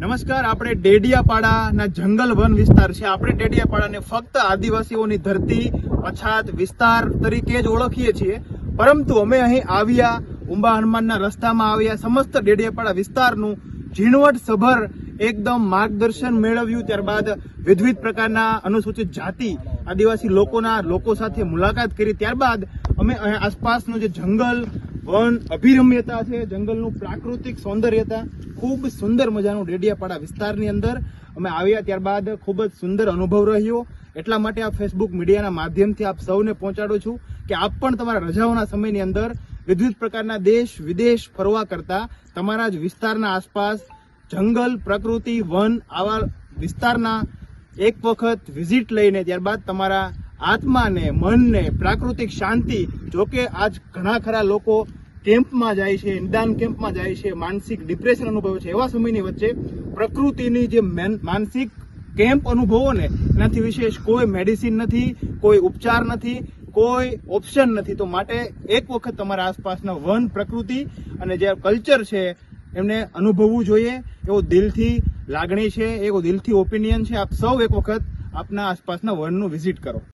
નમસ્કાર, આપણે ડેડિયાપાડાના જંગલ વન વિસ્તાર છે. આપણે ડેડિયાપાડાને ફક્ત આદિવાસીઓની ધરતી, પછાત વિસ્તાર તરીકે જ ઓળખીએ છીએ. પરંતુ અમે અહીં આવ્યા ઉંબા હનુમાનના રસ્તામાં આવ્યા, સમસ્ત ડેડિયાપાડા વિસ્તારનું ઝીણવટ સભર એકદમ માર્ગદર્શન મેળવ્યું. ત્યારબાદ વિવિધ પ્રકારના અનુસૂચિત જાતિ, આદિવાસી લોકોના લોકો સાથે મુલાકાત કરી. ત્યારબાદ અમે આસપાસનું જે જંગલ વન અભિરમ્યતા છે, જંગલનું પ્રાકૃતિક સૌંદર્યતા, ખૂબ સુંદર મજાનું ડેડિયાપાડા વિસ્તારની અંદર. અમે આવ્યા ત્યારબાદ ખૂબ જ સુંદર અનુભવ રહ્યો. એટલા માટે આ ફેસબુક મીડિયાના માધ્યમથી આપ સૌને પહોંચાડું છું કે આપ પણ તમારા રજાઓના સમયની અંદર વિવિધ પ્રકારના દેશ વિદેશ ફરવા કરતા તમારા જ વિસ્તારના આસપાસ જંગલ, પ્રકૃતિ, વન આવા વિસ્તારના એક વખત વિઝિટ લઈને ત્યારબાદ તમારા આત્માને, મનને, પ્રાકૃતિક શાંતિ, જોકે આજ ઘણા ખરા લોકો કેમ્પમાં જાય છે નિદાન કેમ્પમાં જાય છે, માનસિક ડિપ્રેશન અનુભવે છે, એવા સમયની વચ્ચે પ્રકૃતિની જે મેન- માનસિક કેમ્પ અનુભવો ને એનાથી વિશેષ કોઈ મેડિસિન નથી, કોઈ ઉપચાર નથી, કોઈ ઓપ્શન નથી. તો માટે એક વખત તમારા આસપાસના વન પ્રકૃતિ અને જે કલ્ચર છે, એમને અનુભવવું જોઈએ. એવો દિલથી લાગણી છે, એવો દિલથી ઓપિનિયન છે. આપ સૌ એક વખત આપના આસપાસના વનનું વિઝિટ કરો.